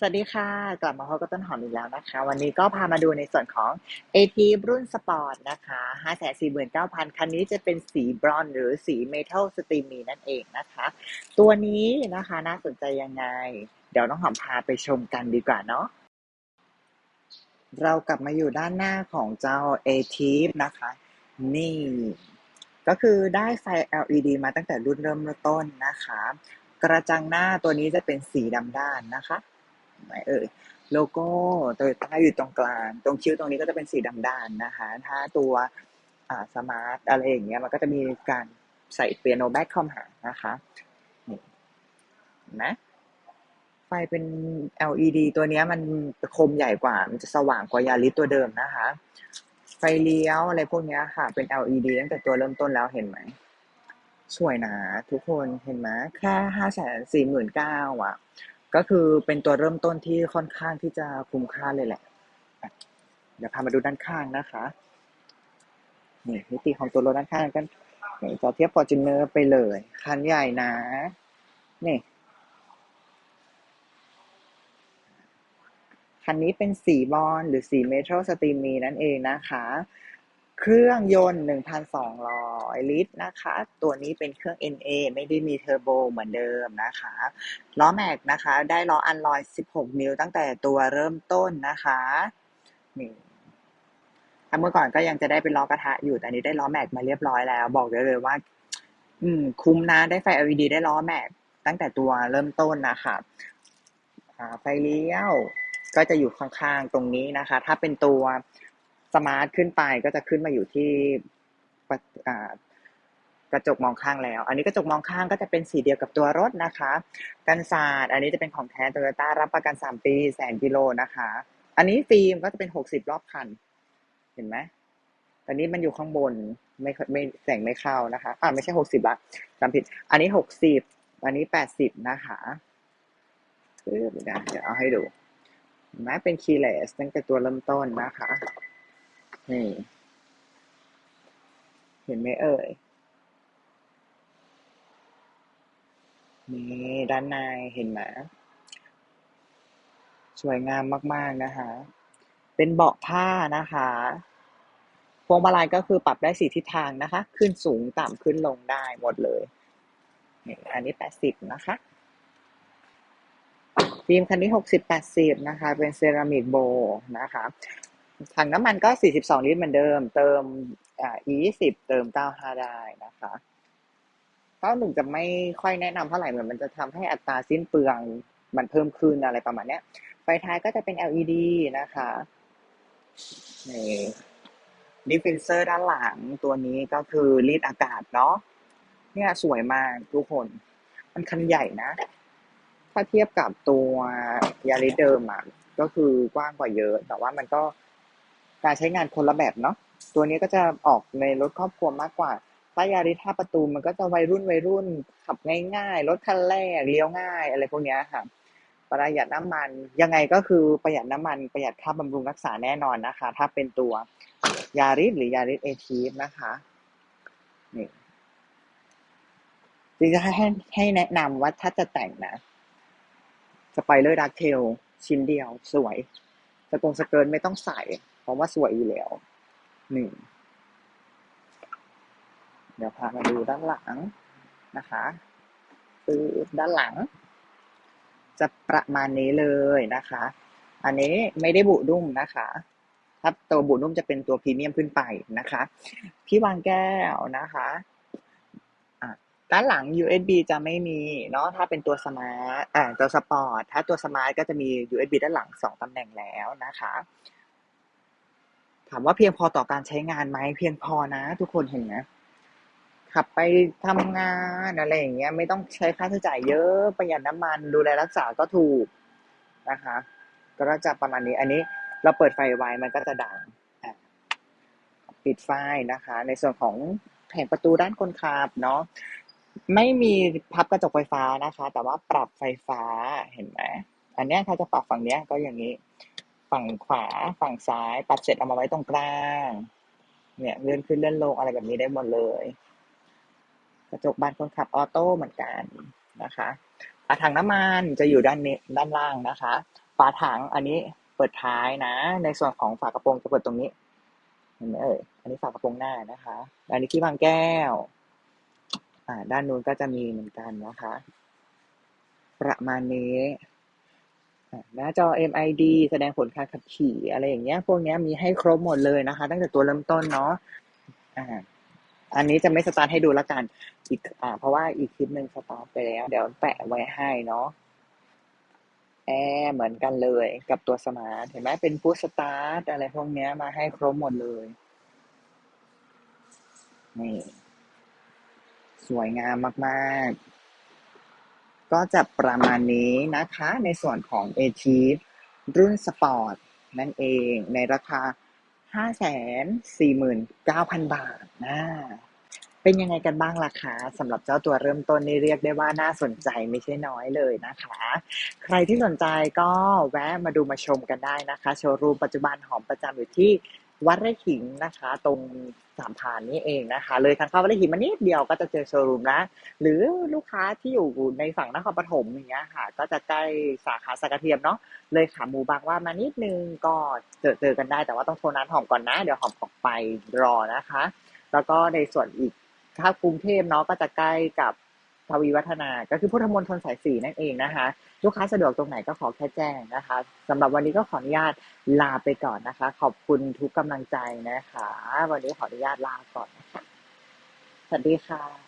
สวัสดีค่ะ กลับมาพบกับต้นหอมอีกแล้วนะคะ วันนี้ก็พามาดูในส่วนของ AT รุ่นสปอร์ตนะคะ549,000 คันนี้จะเป็นสีบรอนซ์หรือสีเมทัลสตรีมีนั่นเองนะคะ ตัวนี้นะคะน่าสนใจยังไง เดี๋ยวน้องหอมพาไปชมกันดีกว่าเนาะเรากลับมาอยู่ด้านหน้าของเจ้า AT นะคะ นี่ ก็คือได้ไฟ LED มาตั้งแต่รุ่นเริ่มต้นนะคะ กระจังหน้าตัวนี้จะเป็นสีดำด้านนะคะ ไหนเอ่ยโลโก้โตโยต้าอยู่ตรงกลาง ตรงคิ้วตรงนี้ก็จะเป็นสีดำด้านนะคะ ถ้าตัวอ่าสมาร์ทอะไรอย่างเงี้ยมันก็จะมีการใส่เปียโนแบ็คเข้ามานะคะนี่นไหมไฟเป็น LED ตัวเนี้ยมันคมใหญ่กว่า มันจะสว่างกว่ายาริสตัวเดิมนะคะ ไฟเลี้ยวอะไรพวกเนี้ยค่ะ เป็น LED ตั้งแต่ตัวเริ่มต้นแล้วเห็นไหม สวยนะทุกคนเห็นไหมแค่ห้าแสนสี่หมื่นเก้าอะ ก็คือเป็นตัวเริ่มต้นที่ค่อนข้างที่จะคุ้มค่าเลยแหละ เดี๋ยวพามาดูด้านข้างนะคะ นี่มิติของตัวรถด้านข้างกันนี่จะเทียบ f o r t u n e r ไปเลย คันใหญ่นะ นี่คันนี้เป็นสีบอลหรือสีเมทัลสตรีมีนั่นเองนะคะ เครื่องยนต์ 1,200 ลิตรนะคะ ตัวนี้เป็นเครื่อง NA ไม่ได้มีเทอร์โบเหมือนเดิมนะคะ ล้อแม็กนะคะ ได้ล้ออันลอย 16 นิ้วตั้งแต่ตัวเริ่มต้นนะคะนี่เมื่อก่อนก็ยังจะได้เป็นล้อกระทะอยู่ แต่นี้ได้ล้อแม็กมาเรียบร้อยแล้ว บอกได้เลยว่า อืม คุ้มนะ ได้ไฟ LED ได้ล้อแม็กตั้งแต่ตัวเริ่มต้นนะคะไฟเลี้ยวก็จะอยู่ข้างๆตรงนี้นะคะ ถ้าเป็นตัว สมาร์ทขึ้นไปก็จะขึ้นมาอยู่ที่กระจกมองข้างแล้ว อันนี้กระจกมองข้างก็จะเป็นสีเดียวกับตัวรถนะคะ กันศาสตร์อันนี้จะเป็นของแท้โตโยต้ารับประกัน 3 ปีแสนกิโลนะคะ อันนี้ฟิล์มก็จะเป็น 60 รอบคัน เห็นไหมตอนนี้มันอยู่ข้างบนไม่ไม่แสงไม่เข้านะคะ อ่าไม่ใช่ 60ละจำผิด อันนี้ 60 อันนี้ 80 นะคะปึ๊บนะเดี๋ยวเอาให้ดูเห็นไหมเป็นคีย์เลสตั้งแต่ตัวเริ่มต้นนะคะ นี่ เห็นไหมเอ่ย นี่ด้านในเห็นไหมสวยงามมากๆนะคะ เป็นเบาะผ้านะคะพวงมาลัยก็คือปรับได้สี่ทิศทางนะคะ ขึ้นสูงต่ำขึ้นลงได้หมดเลยอันนี้แปดสิบนะคะฟิล์มคันนี้หกสิบแปดสิบนะคะ เป็นเซรามิกโบนะคะ ถังน้ำมันก็ 42 ลิตรเหมือนเดิม เติมอ่า E20 เติม 95 ได้นะคะ91จะไม่ค่อยแนะนำเท่าไหร่เหมือนมันจะทำให้อัตราสิ้นเปลืองมันเพิ่มขึ้นอะไรประมาณเนี้ย ไฟท้ายก็จะเป็น LED นะคะนี่ดิฟฟิวเซอร์ด้านหลังตัวนี้ก็คือรีดอากาศเนาะเนี่ยสวยมากทุกคน มันคันใหญ่นะ ถ้าเทียบกับตัวยาริเดิมอะก็คือกว้างกว่าเยอะ แต่ว่ามันก็ การใช้งานคนละแบบเนาะตัวนี้ก็จะออกในรถครอบครัวมากกว่าถ้ายาริสห้าประตูมันก็จะวัยรุ่นวัยรุ่นขับง่ายๆ รถคันแรกเลี้ยวง่าย อะไรพวกนี้ค่ะ ประหยัดน้ำมันยังไงก็คือประหยัดน้ำมันประหยัดค่าบำรุงรักษาแน่นอนนะคะ ถ้าเป็นตัวยาริสหรือยาริสเอทีฟนะคะนี่จริงจะให้ให้แนะนำว่าถ้าจะแต่งนะสไปเลอร์ดักเทลชิ้นเดียวสวยสกงสเกิร์ตไม่ต้องใส่ เพราะว่าสวยอยู่แล้วหนึ่งเดี๋ยวพามาดูด้านหลังนะคะคือด้านหลัง จะประมาณนี้เลยนะคะ อันนี้ไม่ได้บุดุ้มนะคะถ้าตัวบุนุ่มจะเป็นตัวพรีเมียมขึ้นไปนะคะที่วางแก้วนะคะด้านหลัง USB จะไม่มีเนาะถ้าเป็นตัวสมาร์ทอ่าตัวสปอร์ตถ้าตัวสมาร์ทก็จะมี USB ด้านหลังสองตำแหน่งแล้วนะคะ ถามว่าเพียงพอต่อการใช้งานไหมเพียงพอนะ ทุกคนเห็นไหมขับไปทำงานอะไรอย่างเงี้ย ไม่ต้องใช้ค่าใช้จ่ายเยอะประหยัดน้ำมันดูแลรักษาก็ถูกนะคะ ก็จะประมาณนี้ อันนี้เราเปิดไฟไว้มันก็จะดังปิดไฟนะคะ ในส่วนของแผงประตูด้านคนขับเนาะไม่มีพับกระจกไฟฟ้านะคะ แต่ว่าปรับไฟฟ้าเห็นไหมอันนี้ถ้าจะปรับฝั่งนี้ก็อย่างนี้ ฝั่งขวาฝั่งซ้ายปรับเสร็จเอามาไว้ตรงกลาง เนี่ยเลื่อนขึ้นเลื่อนลงอะไรแบบนี้ได้หมดเลย กระจกบานคนขับออโต้เหมือนกันนะคะถังน้ำมันจะอยู่ด้านนี้ด้านล่างนะคะฝาถังอันนี้เปิดท้ายนะ ในส่วนของฝากระโปรงจะเปิดตรงนี้เห็นไหมเอ่ยอันนี้ฝากระโปรงหน้านะคะ อันนี้ที่วางแก้ว อ่า ด้านนู้นก็จะมีเหมือนกันนะคะ ประมาณนี้ หน้าจอ MID แสดงผลการขับขี่อะไรอย่างเงี้ย พวกเนี้ยมีให้ครบหมดเลยนะคะ ตั้งแต่ตัวเริ่มต้นเนาะอ่าอันนี้จะไม่สตาร์ทให้ดูแล้วกันอีกอ่า เพราะว่าอีกคลิปหนึ่งสตาร์ทไปแล้ว เดี๋ยวแปะไว้ให้เนาะแอร์เหมือนกันเลยกับตัวสมาร์ทเห็นไหมเป็นพุชสตาร์ทอะไรพวกเนี้ยมาให้ครบหมดเลยนี่สวยงามมาก ๆ ก็จะประมาณนี้นะคะในส่วนของ a t i v รุ่นสปอร์ตนั่นเองในราคา 549,000 บาทนะเป็นยังไงกันบ้างล่ะคะสำหรับเจ้าตัวเริ่มต้นนี่เรียกได้ว่าน่าสนใจไม่ใช่น้อยเลยนะคะ ใครที่สนใจก็แวะมาดูมาชมกันได้นะคะ โชว์รูมปัจจุบันหอมประจำอยู่ที่ วัดไร่ขิงนะคะ ตรงสามพานนี่เองนะคะ เลยทางเข้าวัดไร่ขิงมานิดเดียวก็จะเจอโชว์รูมแล้วหรือลูกค้าที่อยู่ในฝั่งนครปฐมอย่างเงี้ยค่ะ ก็จะใกล้สาขาสักกระเทียมเนาะเลยขาหมูบางว่ามานิดนึงก็เจอเจอกันได้แต่ว่าต้องโทรนัดหอมก่อนนะ เดี๋ยวหอมออกไปรอนะคะ แล้วก็ในส่วนอีกถ้ากรุงเทพเนาะก็จะใกล้กับ ทวีวัฒนา ก็คือพุทธมณฑลสายสี่นั่นเองนะคะ ลูกค้าสะดวกตรงไหนก็ขอแค่แจ้งนะคะ สำหรับวันนี้ก็ขออนุญาตลาไปก่อนนะคะ ขอบคุณทุกกำลังใจนะคะ วันนี้ขออนุญาตลาก่อนนะคะสวัสดีค่ะ